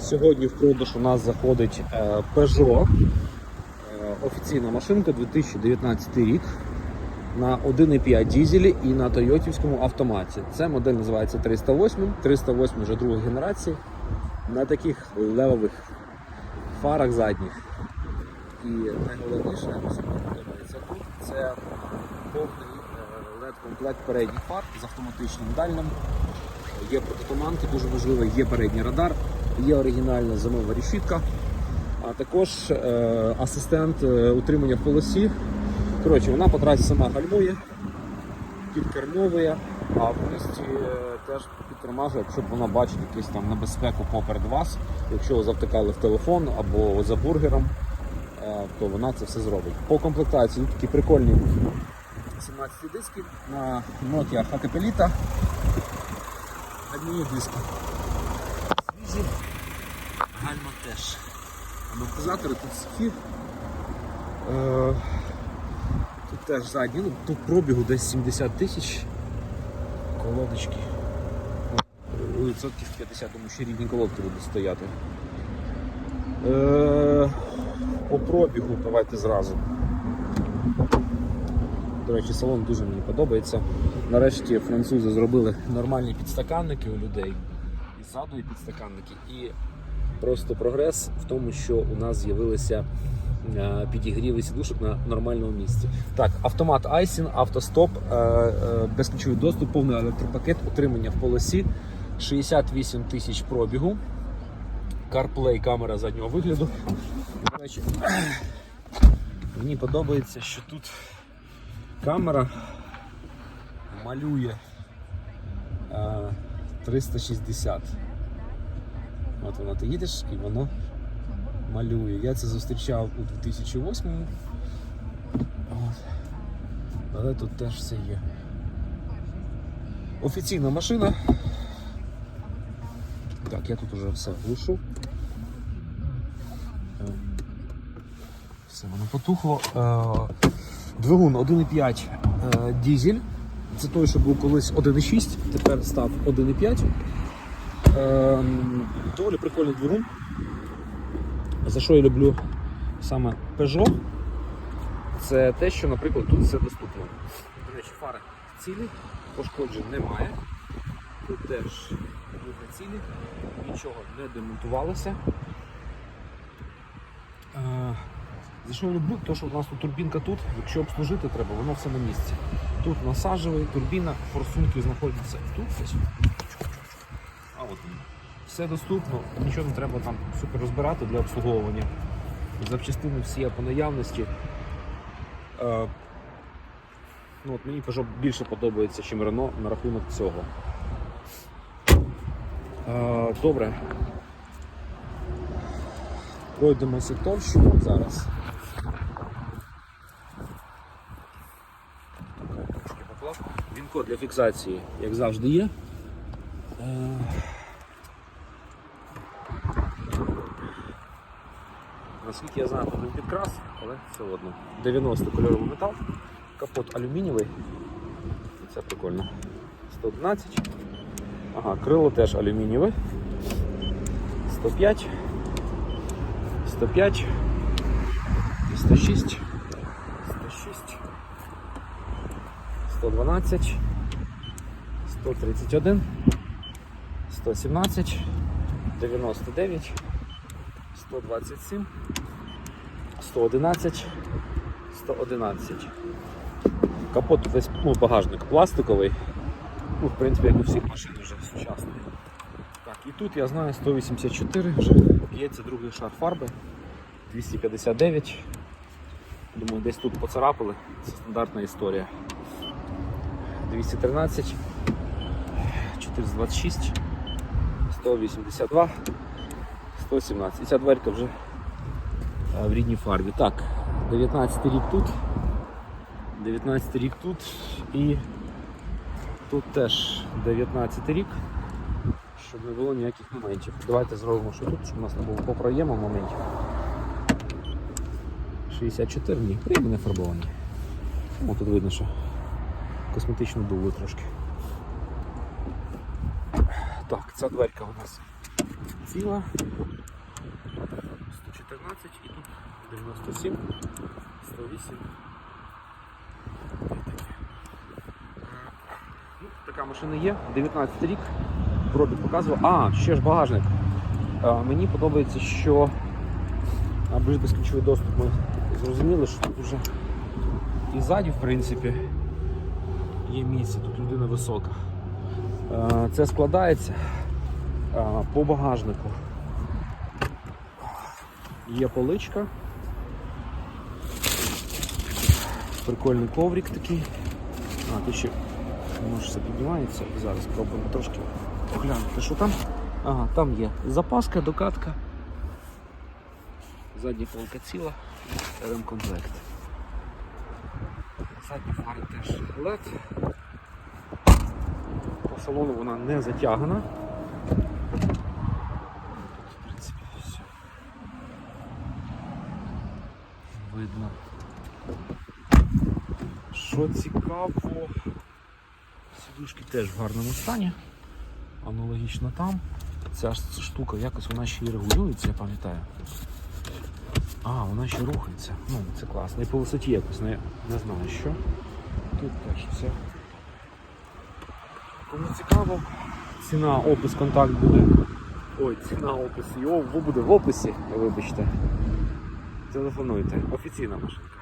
Сьогодні в продаж у нас заходить е, Peugeot. Е, Офіційна машинка 2019 рік на 1,5 дізелі і на Тойотівському автоматі. Це модель називається 308. 308 вже другої генерації на таких левових фарах задніх. І найголовніше, що тут, це повний е, LED-комплект передніх фар з автоматичним дальним. Є протитуманки, дуже важливо, є передній радар, є оригінальна зимова решітка, а також е, асистент е, утримання в полосі. Коротше, вона по трасі сама гальмує, підкермовує, а в місті е, теж підтормажує, якщо вона бачить якусь там небезпеку поперед вас, якщо ви завтикали в телефон або за бургером, е, то вона це все зробить. По комплектації такі прикольні 17 диски на Nokia Hakapelita. Гальмівні диски. Свіжі. Гальма теж. Амортизатори тут сухі. Е, тут теж задні, ну, тут пробігу десь 70 тисяч. Колодочки. Ну, відсотків 50, тому що рідні колодки будуть стояти. Е, по пробігу давайте зразу. До речі, салон дуже мені подобається. Нарешті французи зробили нормальні підстаканники у людей. Ззаду і підстаканники. І просто прогрес в тому, що у нас з'явилися е, підігріви сідушок на нормальному місці. Так, автомат Айсін, автостоп, е, е, безключовий доступ, повний електропакет, утримання в полосі, 68 тисяч пробігу. CarPlay, камера заднього вигляду. Мені подобається, що тут камера малює 360. От воно ти їдеш і воно малює. Я це зустрічав у 2008-му. От. Але тут теж все є. Офіційна машина. Так, я тут уже все глушу. Все, воно потухло. Е, Двигун 1,5 е, дізель. Це той, що був колись 1,6, тепер став 1,5. Е, доволі прикольний двигун. За що я люблю саме Peugeot? Це те, що, наприклад, тут все доступно. До речі, фари цілі, пошкоджень немає. Тут теж на цілі, нічого не демонтувалося. Що я люблю? То, що у нас тут турбінка тут, якщо обслужити треба, воно все на місці. Тут насаджує турбіна, форсунки знаходяться тут. А от вони. Все доступно, нічого не треба там супер розбирати для обслуговування. Запчастини всі є по наявності. Е, ну, от мені Peugeot більше подобається, ніж Renault на рахунок цього. Е, добре. Пройдемося товщину зараз. Трошки поклав. Він-код для фіксації, як завжди, є. Е, Наскільки я знаю, тут не підкрас, але все одно. 90 кольоровий метал, капот алюмінієвий. Це прикольно. 111. Ага, крило теж алюмінієве. 105. 105. 106. 106. 112. 131. 117. 99. 127. 111. 111. Капот весь ну, багажник пластиковий. Ну, в принципі, як у всіх машин вже сучасних. Так, і тут я знаю 184, вже б'ється другий шар фарби. 259. Думаю, десь тут поцарапали. Це стандартна історія. 213, 426, 182, 117. І ця дверка вже е, в рідній фарбі. Так, 19 рік тут, 19 рік тут і тут теж 19 рік, щоб не було ніяких моментів. Давайте зробимо, що тут, щоб у нас не було по проєму моментів. 64 ні, приємно не. О, тут видно, що косметично дули трошки. Так, ця дверка у нас ціла. 114 і тут 97, 108. Ну, така машина є, 19 рік. Пробіг показував. А, ще ж багажник. А, мені подобається, що без- безключовий доступ ми зрозуміли, що тут вже і ззаді, в принципі, є місце, тут людина висока. Е, Це складається е, по багажнику. Є поличка. Прикольний коврик такий. А, тут ще може все піднімається. Зараз спробуємо трошки оглянути, що там. Ага, там є запаска, докатка. Задня полка ціла, ремкомплект. Задні фари теж LED. Салону вона не затягана. В принципі, все. Видно. Що цікаво, сидушки теж в гарному стані. Аналогічно там. Ця ж штука якось вона ще і регулюється, я пам'ятаю. А, вона ще рухається. Ну, це класно. І по висоті якось не, не знаю що. Тут теж все. Кому цікаво, ціна, опис, контакт буде. Ой, ціна, опис його буде в описі, вибачте. Телефонуйте. Офіційна машинка.